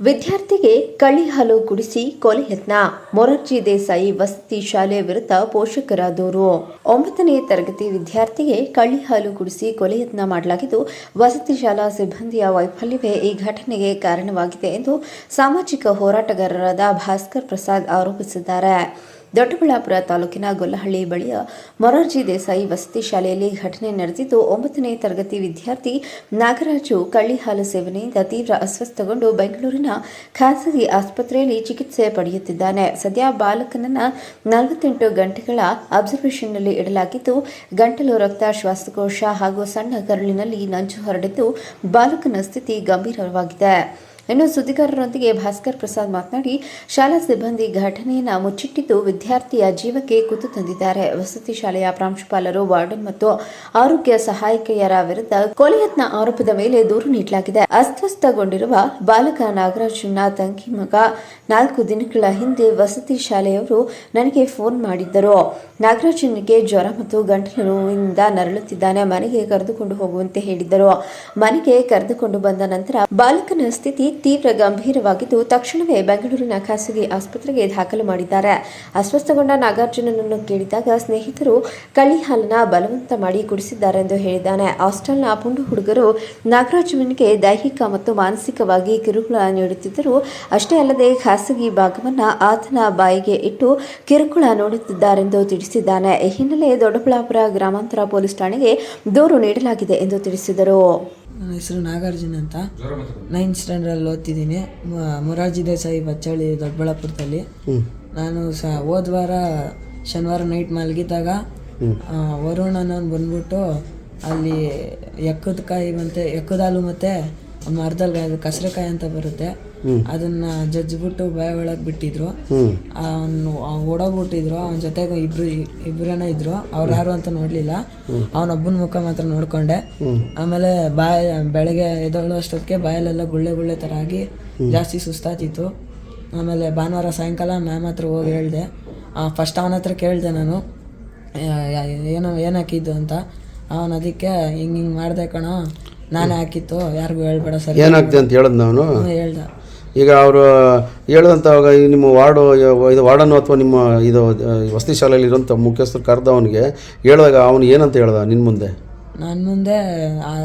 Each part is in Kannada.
ವಿದ್ಯಾರ್ಥಿಗೆ ಕಳಿಹಾಲು ಹಾಲು ಕುಡಿಸಿ ಕೊಲೆ ಯತ್ನ. ಮೊರಾರ್ಜಿ ದೇಸಾಯಿ ವಸತಿ ಶಾಲೆ ವಿರುದ್ಧ ಪೋಷಕರ ದೂರು. ಒಂಬತ್ತನೇ ತರಗತಿ ವಿದ್ಯಾರ್ಥಿಗೆ ಕಳ್ಳಿ ಹಾಲು ಕುಡಿಸಿ ಕೊಲೆ ಯತ್ನ ಮಾಡಲಾಗಿದ್ದು, ವಸತಿ ಶಾಲಾ ಸಿಬ್ಬಂದಿಯ ವೈಫಲ್ಯವೇ ಈ ಘಟನೆಗೆ ಕಾರಣವಾಗಿದೆ ಎಂದು ಸಾಮಾಜಿಕ ಹೋರಾಟಗಾರರಾದ ಭಾಸ್ಕರ್ ಪ್ರಸಾದ್ ಆರೋಪಿಸಿದ್ದಾರೆ. ದೊಡ್ಡಬಳ್ಳಾಪುರ ತಾಲೂಕಿನ ಗೊಲ್ಲಹಳ್ಳಿ ಬಳಿಯ ಮೊರಾರ್ಜಿ ದೇಸಾಯಿ ವಸತಿ ಶಾಲೆಯಲ್ಲಿ ಘಟನೆ ನಡೆದಿದ್ದು, ಒಂಬತ್ತನೇ ತರಗತಿ ವಿದ್ಯಾರ್ಥಿ ನಾಗರಾಜು ಕಳ್ಳಿ ಹಾಲು ಸೇವನೆಯಿಂದ ತೀವ್ರ ಅಸ್ವಸ್ಥಗೊಂಡು ಬೆಂಗಳೂರಿನ ಖಾಸಗಿ ಆಸ್ಪತ್ರೆಯಲ್ಲಿ ಚಿಕಿತ್ಸೆ ಪಡೆಯುತ್ತಿದ್ದಾನೆ. ಸದ್ಯ ಬಾಲಕನನ್ನ ನಲವತ್ತೆಂಟು ಗಂಟೆಗಳ ಅಬ್ಸರ್ವೇಷನ್ನಲ್ಲಿ ಇಡಲಾಗಿದ್ದು, ಗಂಟಲು ರಕ್ತ, ಶ್ವಾಸಕೋಶ ಹಾಗೂ ಸಣ್ಣ ಕರುಳಿನಲ್ಲಿ ನಂಜು ಹರಡಿದ್ದು, ಬಾಲಕನ ಸ್ಥಿತಿ ಗಂಭೀರವಾಗಿದೆ. ಇನ್ನು ಸುದ್ದಿಗಾರರೊಂದಿಗೆ ಭಾಸ್ಕರ್ ಪ್ರಸಾದ್ ಮಾತನಾಡಿ, ಶಾಲಾ ಸಿಬ್ಬಂದಿ ಘಟನೆಯನ್ನು ಮುಚ್ಚಿಟ್ಟಿದ್ದು ವಿದ್ಯಾರ್ಥಿಯ ಜೀವಕ್ಕೆ ಕುತ್ತು ತಂದಿದ್ದಾರೆ. ವಸತಿ ಶಾಲೆಯ ಪ್ರಾಂಶುಪಾಲರು, ವಾರ್ಡನ್ ಮತ್ತು ಆರೋಗ್ಯ ಸಹಾಯಕಿಯರ ವಿರುದ್ಧ ಕೊಲೆಯತ್ನ ಆರೋಪದ ಮೇಲೆ ದೂರು ನೀಡಲಾಗಿದೆ. ಅಸ್ವಸ್ಥಗೊಂಡಿರುವ ಬಾಲಕ ನಾಗರಾಜನ ತಂಗಿ ಮಗ ನಾಲ್ಕು ದಿನಗಳ ಹಿಂದೆ ವಸತಿ ಶಾಲೆಯವರು ನನಗೆ ಫೋನ್ ಮಾಡಿದ್ದರು. ನಾಗರಾಜನಿಗೆ ಜ್ವರ ಮತ್ತು ಗಂಟಲು ನೋವಿನಿಂದ ನರಳುತ್ತಿದ್ದಾನೆ. ಮನೆಗೆ ಕರೆದುಕೊಂಡು ಹೋಗುವಂತೆ ಹೇಳಿದ್ದರು. ಮನೆಗೆ ಕರೆದುಕೊಂಡು ಬಂದ ನಂತರ ಬಾಲಕನ ಸ್ಥಿತಿ ತೀವ್ರ ಗಂಭೀರವಾಗಿದ್ದು ತಕ್ಷಣವೇ ಬೆಂಗಳೂರಿನ ಖಾಸಗಿ ಆಸ್ಪತ್ರೆಗೆ ದಾಖಲು ಮಾಡಿದ್ದಾರೆ. ಅಸ್ವಸ್ಥಗೊಂಡ ನಾಗಾರ್ಜುನನನ್ನು ಕೇಳಿದಾಗ ಸ್ನೇಹಿತರು ಕಳಿ ಹಾಲನ್ನ ಬಲವಂತ ಮಾಡಿ ಕುಡಿಸಿದ್ದಾರೆ ಎಂದು ಹೇಳಿದ್ದಾನೆ. ಹಾಸ್ಟೆಲ್ನ ಪುಂಡು ಹುಡುಗರು ನಾಗರಾಜುವಿನಿಗೆ ದೈಹಿಕ ಮತ್ತು ಮಾನಸಿಕವಾಗಿ ಕಿರುಕುಳ ನೀಡುತ್ತಿದ್ದರು ಅಷ್ಟೇ ಅಲ್ಲದೆ ಖಾಸಗಿ ಭಾಗವನ್ನು ಆತನ ಬಾಯಿಗೆ ಇಟ್ಟು ಕಿರುಕುಳ ನೋಡುತ್ತಿದ್ದಾರೆಂದು ತಿಳಿಸಿದ್ದಾನೆ. ಈ ಹಿನ್ನೆಲೆ ದೊಡ್ಡಬಳ್ಳಾಪುರ ಗ್ರಾಮಾಂತರ ಪೊಲೀಸ್ ಠಾಣೆಗೆ ದೂರು ನೀಡಲಾಗಿದೆ ಎಂದು ತಿಳಿಸಿದರು. ನನ್ನ ಹೆಸರು ನಾಗಾರ್ಜುನ್ ಅಂತ. ನೈನ್ತ್ ಸ್ಟ್ಯಾಂಡರ್ಡಲ್ಲಿ ಓದ್ತಿದ್ದೀನಿ. ಮುರಾರ್ಜಿ ದೇಸಾಯಿ ಬಚ್ಚಳ್ಳಿ ದೊಡ್ಡಬಳ್ಳಾಪುರದಲ್ಲಿ. ನಾನು ಸಹ ಹೋದ ವಾರ ಶನಿವಾರ ನೈಟ್ ಮಲಗಿದ್ದಾಗ ವರುಣ್ ಅನ್ನೋನು ಬಂದ್ಬಿಟ್ಟು ಅಲ್ಲಿ ಎಕ್ಕದ ಕಾಯಿ ಮತ್ತು ಎಕ್ಕದಾಲು ಮತ್ತು ಮರದಲ್ಲಿ ಅದು ಕಸರೆಕಾಯಿ ಅಂತ ಬರುತ್ತೆ. ಅದನ್ನ ಜಜ್ಜಿಬಿಟ್ಟು ಬಾಯ ಒಳಗೆ ಬಿಟ್ಟಿದ್ರು. ಅವನು ಓಡೋಗ್ಬಿಟ್ಟಿದ್ರು. ಅವನ ಜೊತೆಗೆ ಇಬ್ರು ಇಬ್ಬರೇನ ಇದ್ರು. ಅವ್ರು ಯಾರು ಅಂತ ನೋಡ್ಲಿಲ್ಲ. ಅವನೊಬ್ಬನ ಮುಖ ಮಾತ್ರ ನೋಡ್ಕೊಂಡೆ. ಆಮೇಲೆ ಬಾಯ ಬೆಳಗ್ಗೆ ಎದ್ದೇಳೋ ಅಷ್ಟೊತ್ತಿಗೆ ಬಾಯಲ್ಲೆಲ್ಲ ಗುಳ್ಳೆ ಗುಳ್ಳೆ ಥರ ಆಗಿ ಜಾಸ್ತಿ ಸುಸ್ತಾತಿತ್ತು ಆಮೇಲೆ ಭಾನುವಾರ ಸಾಯಂಕಾಲ ಮ್ಯಾಮ್ ಹತ್ರ ಹೋಗಿ ಹೇಳಿದೆ. ಫಸ್ಟ್ ಅವನ ಹತ್ರ ಕೇಳಿದೆ ನಾನು. ಏನೋ ಏನಾಕಿದ್ದು ಅಂತ. ಅವನು ಅದಕ್ಕೆ ಹಿಂಗೆ ಹಿಂಗೆ ಮಾಡಿದೆ ಕಣೋ. ನಾನೇ ಹಾಕಿತ್ತು ಯಾರಿಗೂ ಹೇಳ್ಬೇಡ ಸರ್. ಏನಾಗ್ತದೆ ಅಂತ ಹೇಳಿದ್ ನಾನು? ಹೇಳ್ದ. ಈಗ ಅವರು ಹೇಳಿದಂಥವಾಗ ನಿಮ್ಮ ವಾರ್ಡು ಇದು ವಾರ್ಡನ್ನು ಅಥವಾ ನಿಮ್ಮ ಇದು ವಸತಿ ಶಾಲೆಯಲ್ಲಿ ಇರೋಂಥ ಮುಖ್ಯಸ್ಥರು ಕರೆದ ಅವನಿಗೆ ಹೇಳಿದಾಗ ಅವನು ಏನಂತ ಹೇಳ್ದ ನಿನ್ನ ಮುಂದೆ? ನನ್ನ ಮುಂದೆ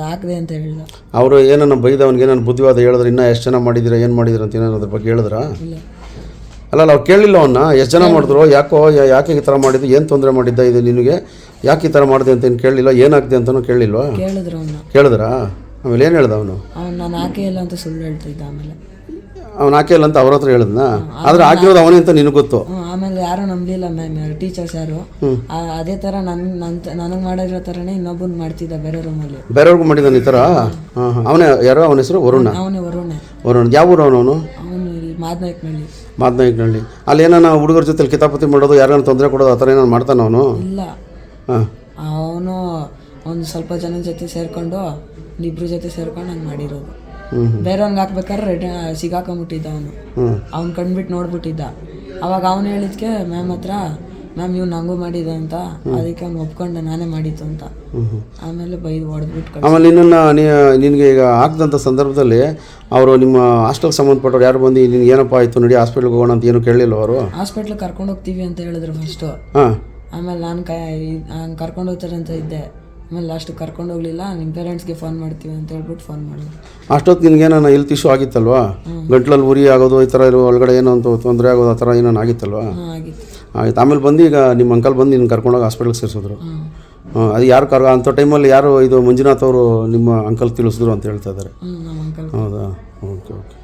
ಹಾಕಿದೆ ಅಂತ ಹೇಳ್ದ. ಅವರು ಏನನ್ನ ಬೈದ ಅವ್ನಿಗೆ ಏನನ್ನ ಬುದ್ಧಿವಾದ ಹೇಳಿದ್ರೆ ಇನ್ನೂ ಎಷ್ಟು ಜನ ಮಾಡಿದ್ದೀರಾ ಏನು ಮಾಡಿದ್ರು ಅಂತ ಏನಾದ್ರು ಅದ್ರ ಬಗ್ಗೆ ಹೇಳಿದ್ರಾ? ಇಲ್ಲ. ಅಲ್ಲಲ್ಲ ನಾವು ಕೇಳಿಲ್ಲ ಅವನ್ನ ಎಷ್ಟು ಜನ ಮಾಡಿದ್ರು? ಯಾಕೋ ಯಾಕೆ ಈ ಥರ ಮಾಡಿದ್ದು? ಏನು ತೊಂದರೆ ಮಾಡಿದ್ದ ಇದು ನಿನಗೆ? ಯಾಕೆ ಈ ಥರ ಮಾಡಿದೆ ಅಂತ ಏನು ಕೇಳಿಲ್ಲ ಏನಾಗ್ದೆ ಅಂತಲೂ ಕೇಳಿಲ್ವ? ಕೇಳಿದ್ರು ಕೇಳಿದ್ರಾ? ಆಮೇಲೆ ಏನು ಹೇಳ್ದ ಅವನು? ಅವ್ನು ನಾನು ಆಕೆ ಇಲ್ಲ ಅಂತ ಸುಳ್ಳು ಹೇಳ್ತಿದ್ದ ಆಮೇಲೆ. ಅವ್ನು ಇಲ್ಲ ಅಂತ ಅವ್ರ ಹತ್ರ ಹೇಳಿದ್ನಾ? ಆದ್ರೆ ಹಾಕಿರೋದು ಅವನೇ ಅಂತ ನಿನಗೆ ಗೊತ್ತು? ಆಮೇಲೆ ಯಾರು ನಂಬಲಿಲ್ಲ ಮ್ಯಾಮ್ ಟೀಚರ್ಸ್ ಯಾರು. ಆ- ಅದೇ ಥರ ನನ್ ನನಗೆ ಮಾಡಿರೋ ಥರನೇ ಇನ್ನೊಬ್ಬನ್ ಮಾಡ್ತಿದ್ದ ಬೇರೆ ರೂಮಲ್ಲಿ ಬೇರೆಯವ್ರಿಗೂ ಮಾಡಿದ್ದಾನೆ ಈ ಥರ ಹಾಂ ಹಾಂ. ಅವನೇ ಯಾರೋ? ಅವನ ಹೆಸರು ವರುಣ? ಅವನೇ ವರುಣೆ. ವರುಣ್. ಯಾವ ಊರು ಅವನು ಅವನು? ಇಲ್ಲಿ ಮಾದನಾಯ್ಕನಹಳ್ಳಿ ಮಾದನಾಯಕನಹಳ್ಳಿ ಅಲ್ಲಿ ಏನಾನ ಹುಡುಗರ ಜೊತೆ ಕಿತಾಪತಿ ಮಾಡೋದು ಯಾರನ್ನ ತೊಂದರೆ ಕೊಡೋದು ಆ ಥರ ಏನಾರು ಮಾಡ್ತಾನೆ ಅವನು? ಇಲ್ಲ. ಹಾಂ. ಅವನು ಒಂದು ಸ್ವಲ್ಪ ಜನ ಜೊತೆ ಸೇರ್ಕೊಂಡು ಇಬ್ರು ಜೊತೆ ಸೇರ್ಕೊಂಡು ಹಂಗೆ ಮಾಡಿರೋದು. ಬೇರೆ ಬೇರೆಯವ್ನಿಗೆ ಹಾಕ್ಬೇಕಾದ್ರೆ ರೆಡಿ ಸಿಗಾಕೊಂಬಿಟ್ಟಿದ್ದ ಅವನು. ಅವ್ನು ಕಂಡ್ಬಿಟ್ಟು ನೋಡ್ಬಿಟ್ಟಿದ್ದ. ಅವಾಗ ಅವನು ಹೇಳಿದ್ಕೆ ಮ್ಯಾಮ್ ಹತ್ರ ಮ್ಯಾಮ್ ಇವ್ ನಂಗು ಮಾಡಿದೆ ಅಂತ. ಅದಕ್ಕೆ ಅವ್ನು ಒಪ್ಕೊಂಡೆ ನಾನೇ ಮಾಡಿತ್ತು ಅಂತ. ಆಮೇಲೆ ಬೈದು ಹೊಡೆದ್ಬಿಟ್ಟು ಆಮೇಲೆ ನಿನ್ನನ್ನು ನಿನಗೆ ಈಗ ಆಗ್ದಂಥ ಸಂದರ್ಭದಲ್ಲಿ ಅವರು ನಿಮ್ಮ ಹಾಸ್ಟೆಲ್ಗೆ ಸಂಬಂಧಪಟ್ಟವ್ರು ಯಾರು ಬಂದು ನಿನ್ಗೆ ಏನಪ್ಪ ಆಯಿತು ನಡಿ ಹಾಸ್ಪಿಟ್ಲ್ಗೆ ಹೋಗೋಣ ಅಂತ ಏನು ಕೇಳಲಿಲ್ಲ ಅವರು? ಹಾಸ್ಪಿಟ್ಲಿಗೆ ಕರ್ಕೊಂಡು ಹೋಗ್ತೀವಿ ಅಂತ ಹೇಳಿದ್ರು ಫಸ್ಟು ಆಮೇಲೆ ನಾನು ಕೈ ಹಂಗೆ ಕರ್ಕೊಂಡು ಹೋಗ್ತಾರೆ ಅಂತ ಇದ್ದೆ. ಆಮೇಲೆ ಲಾಸ್ಟ್ ಕರ್ಕೊಂಡು ಹೋಗ್ಲಿಲ್ಲ ನಿಮ್ಮ ಪೇರೆಂಟ್ಸ್ಗೆ ಫೋನ್ ಮಾಡ್ತೀವಿ ಅಂತ ಹೇಳ್ಬಿಟ್ಟು ಫೋನ್ ಮಾಡಿದ್ರು. ಅಷ್ಟೊತ್ತು ಏನೋ ಹೆಲ್ತ್ ಇಶ್ಯೂ ಆಗಿತ್ತಲ್ವಾ? ಗಂಟ್ಲಲ್ಲಿ ಉರಿ ಆಗೋದು ಈ ಥರ ಇರೋ ಒಳಗಡೆ ಏನೋ ಅಂತ ತೊಂದರೆ ಆಗೋದು ಆ ಥರ ಏನೋ ಆಗಿತ್ತಲ್ವಾ? ಹಾಂ ಆಗಿತ್ತು. ಆಯ್ತು. ಆಮೇಲೆ ಬಂದು ಈಗ ನಿಮ್ಮ ಅಂಕಲ್ ಬಂದು ನಿನ್ನ ಕರ್ಕೊಂಡೋಗಿ ಹಾಸ್ಪಿಟಲ್ಗೆ ಸೇರಿಸಿದ್ರು. ಅದು ಯಾರು ಕರ್ ಅಂಥ ಟೈಮಲ್ಲಿ ಯಾರು ಇದು ಮಂಜುನಾಥ್ ಅವರು ನಿಮ್ಮ ಅಂಕಲ್ ತಿಳಿಸಿದ್ರು ಅಂತ ಹೇಳ್ತಾ ಇದ್ದಾರೆ. ಹೌದಾ? Okay okay.